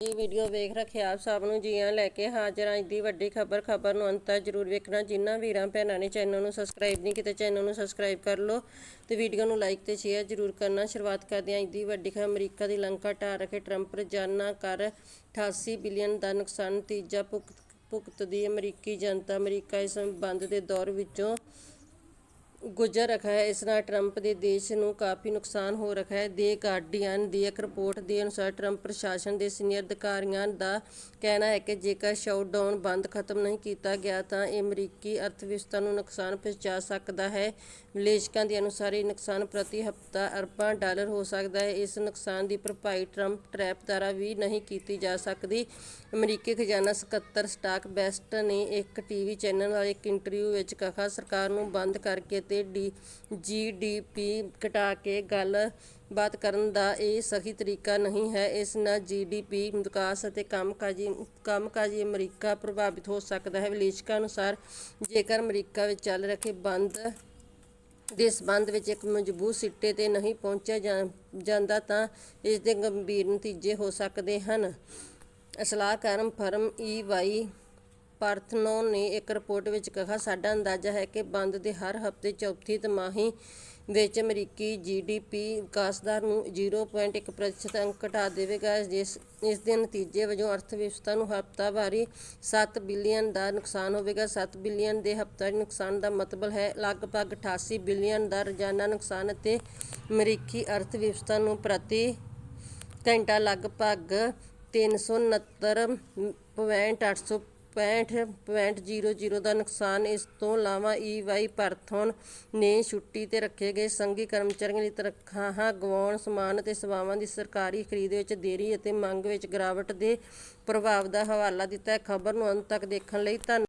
ਇਹ ਵੀਡੀਓ ਵੇਖ ਰੱਖਿਆ ਆਪ ਸਭ ਨੂੰ ਜੀਆਂ ਲੈ ਕੇ ਹਾਜ਼ਰ ਹਾਂ। ਅੱਜ ਦੀ ਵੱਡੀ ਖਬਰ ਖਬਰ ਨੂੰ ਅੰਤ ਤੱਕ ਜ਼ਰੂਰ ਵੇਖਣਾ। ਜਿਨ੍ਹਾਂ ਵੀਰਾਂ, ਭੈਣਾਂ ਨੇ ਚੈਨਲ ਨੂੰ ਸਬਸਕ੍ਰਾਈਬ ਨਹੀਂ ਕੀਤਾ, ਚੈਨਲ ਨੂੰ ਸਬਸਕ੍ਰਾਈਬ ਕਰ ਲਓ ਤੇ ਵੀਡੀਓ ਨੂੰ ਲਾਈਕ ਤੇ ਸ਼ੇਅਰ ਜ਼ਰੂਰ ਕਰਨਾ। ਸ਼ੁਰੂਆਤ ਕਰਦੇ ਹਾਂ ਅੱਜ ਦੀ ਵੱਡੀ ਖਬਰ। ਅਮਰੀਕਾ ਦੀ ਲੰਕਾ ਢਾਹ ਰੱਖੇ ਟਰੰਪ ਰੋਜ਼ਾਨਾ ਕਰ 88 ਬਿਲੀਅਨ ਦਾ ਨੁਕਸਾਨ, ਤੀਜਾ ਭੁਗਤ ਦੀ ਅਮਰੀਕੀ ਜਨਤਾ। ਅਮਰੀਕਾ ਇਸ ਬੰਦ ਦੇ ਦੌਰ ਵਿੱਚੋਂ ਗੁਜ਼ਰ ਰਹਾ ਹੈ। ਇਸ ਨਾਲ ਟਰੰਪ ਦੇ ਦੇਸ਼ ਨੂੰ ਕਾਫੀ ਨੁਕਸਾਨ ਹੋ ਰਿਹਾ ਹੈ। ਦੇ ਗਾਰਡੀਅਨ ਦੀ ਇੱਕ ਰਿਪੋਰਟ ਦੇ ਅਨੁਸਾਰ ਟਰੰਪ ਪ੍ਰਸ਼ਾਸਨ ਦੇ ਸੀਨੀਅਰ ਅਧਿਕਾਰੀਆਂ ਦਾ ਕਹਿਣਾ ਹੈ ਕਿ ਜੇਕਰ ਸ਼ਟਡਾਊਨ ਬੰਦ ਖਤਮ ਨਹੀਂ ਕੀਤਾ ਗਿਆ ਤਾਂ ਇਹ ਅਮਰੀਕੀ ਅਰਥਵਿਵਸਥਾ ਨੂੰ ਨੁਕਸਾਨ ਪਹੁੰਚਾ ਸਕਦਾ ਹੈ। ਵਿਸ਼ਲੇਸ਼ਕਾਂ ਦੇ ਅਨੁਸਾਰ ਇਹ ਨੁਕਸਾਨ ਪ੍ਰਤੀ ਹਫ਼ਤਾ ਅਰਬਾਂ ਡਾਲਰ ਹੋ ਸਕਦਾ ਹੈ। ਇਸ ਨੁਕਸਾਨ ਦੀ ਭਰਪਾਈ ਟਰੰਪ ਟਰੈਪ ਦੁਆਰਾ ਵੀ ਨਹੀਂ ਕੀਤੀ ਜਾ ਸਕਦੀ। ਅਮਰੀਕੀ ਖਜ਼ਾਨਾ ਸਕੱਤਰ ਸਟਾਕ ਬੈਸਟ ਨੇ ਇੱਕ ਟੀਵੀ ਚੈਨਲ ਨਾਲ ਇੱਕ ਇੰਟਰਵਿਊ ਵਿੱਚ ਕਿਹਾ, ਸਰਕਾਰ ਨੂੰ ਬੰਦ ਕਰਕੇ ਤੇ ਡੀ ਜੀਡੀਪੀ ਘਟਾ ਕੇ ਗੱਲ ਕਰਨ ਦਾ ਇਹ ਸਹੀ ਤਰੀਕਾ ਨਹੀਂ ਹੈ। ਇਸ ਨਾਲ ਜੀਡੀਪੀ ਵਿਕਾਸ ਅਤੇ ਕੰਮਕਾਜੀ ਕੰਮਕਾਜੀ ਅਮਰੀਕਾ ਪ੍ਰਭਾਵਿਤ ਹੋ ਸਕਦਾ ਹੈ। ਵਿਸ਼ਲੇਸ਼ਕਾਂ ਅਨੁਸਾਰ, ਜੇਕਰ ਅਮਰੀਕਾ ਵਿੱਚ ਚੱਲ ਰਹੇ ਬੰਦ ਦੇ ਸੰਬੰਧ ਵਿੱਚ ਇੱਕ ਮਜ਼ਬੂਤ ਸਿੱਟੇ ਤੇ ਨਹੀਂ ਪਹੁੰਚਿਆ ਜਾ- ਜਾਂਦਾ ਤਾਂ ਇਸ ਦੇ ਗੰਭੀਰ ਨਤੀਜੇ ਹੋ ਸਕਦੇ ਹਨ। ਸਲਾਹਕਾਰ ਫਰਮ ਈ ਵਾਈ ਪਾਰਥਨੋਨ ਨੇ ਇੱਕ ਰਿਪੋਰਟ ਵਿੱਚ ਕਿਹਾ, ਸਾਡਾ ਅੰਦਾਜ਼ਾ ਹੈ ਕਿ ਬੰਦ ਦੇ ਹਰ ਹਫ਼ਤੇ ਚੌਥੀ ਤਿਮਾਹੀ ਵਿੱਚ ਅਮਰੀਕੀ ਜੀਡੀਪੀ ਵਿਕਾਸ ਦਰ ਨੂੰ 0.1% ਪ੍ਰਤੀਸ਼ਤ ਅੰਕ ਘਟਾ ਦੇਵੇਗਾ, ਜਿਸ, ਇਸ ਦੇ ਨਤੀਜੇ ਵਜੋਂ ਅਰਥਵਿਵਸਥਾ ਨੂੰ ਹਫ਼ਤਾਵਾਰੀ 7 ਬਿਲੀਅਨ ਦਾ ਨੁਕਸਾਨ ਹੋਵੇਗਾ। 7 ਬਿਲੀਅਨ ਦੇ ਹਫ਼ਤਾਵਾਰੀ ਨੁਕਸਾਨ ਦਾ ਮਤਲਬ ਹੈ ਲਗਭਗ 88 ਬਿਲੀਅਨ ਦਾ ਰੋਜ਼ਾਨਾ ਨੁਕਸਾਨ ਅਤੇ ਅਮਰੀਕੀ ਅਰਥਵਿਵਸਥਾ ਨੂੰ ਪ੍ਰਤੀ ਘੰਟਾ ਲਗਭਗ 369.865.00 ਦਾ ਨੁਕਸਾਨ ਇਸ ਤੋਂ ਇਲਾਵਾ ਈ ਵਾਈ ਪਰਥੋਨ ਨੇ ਛੁੱਟੀ ਤੇ ਰੱਖੇ ਗਏ ਸੰਘੀ ਕਰਮਚਾਰੀਆਂ ਲਈ ਤਨਖਾਹਾਂ ਗਵਾਉਣ ਸਮਾਨ ਅਤੇ ਸੇਵਾਵਾਂ ਦੀ ਸਰਕਾਰੀ ਖਰੀਦ ਵਿੱਚ ਦੇਰੀ ਅਤੇ ਮੰਗ ਵਿੱਚ ਗਿਰਾਵਟ ਦੇ ਪ੍ਰਭਾਵ ਦਾ ਹਵਾਲਾ ਦਿੱਤਾ ਹੈ। ਖਬਰ ਨੂੰ ਅੰਤ ਤੱਕ ਦੇਖਣ ਲਈ ਧੰਨ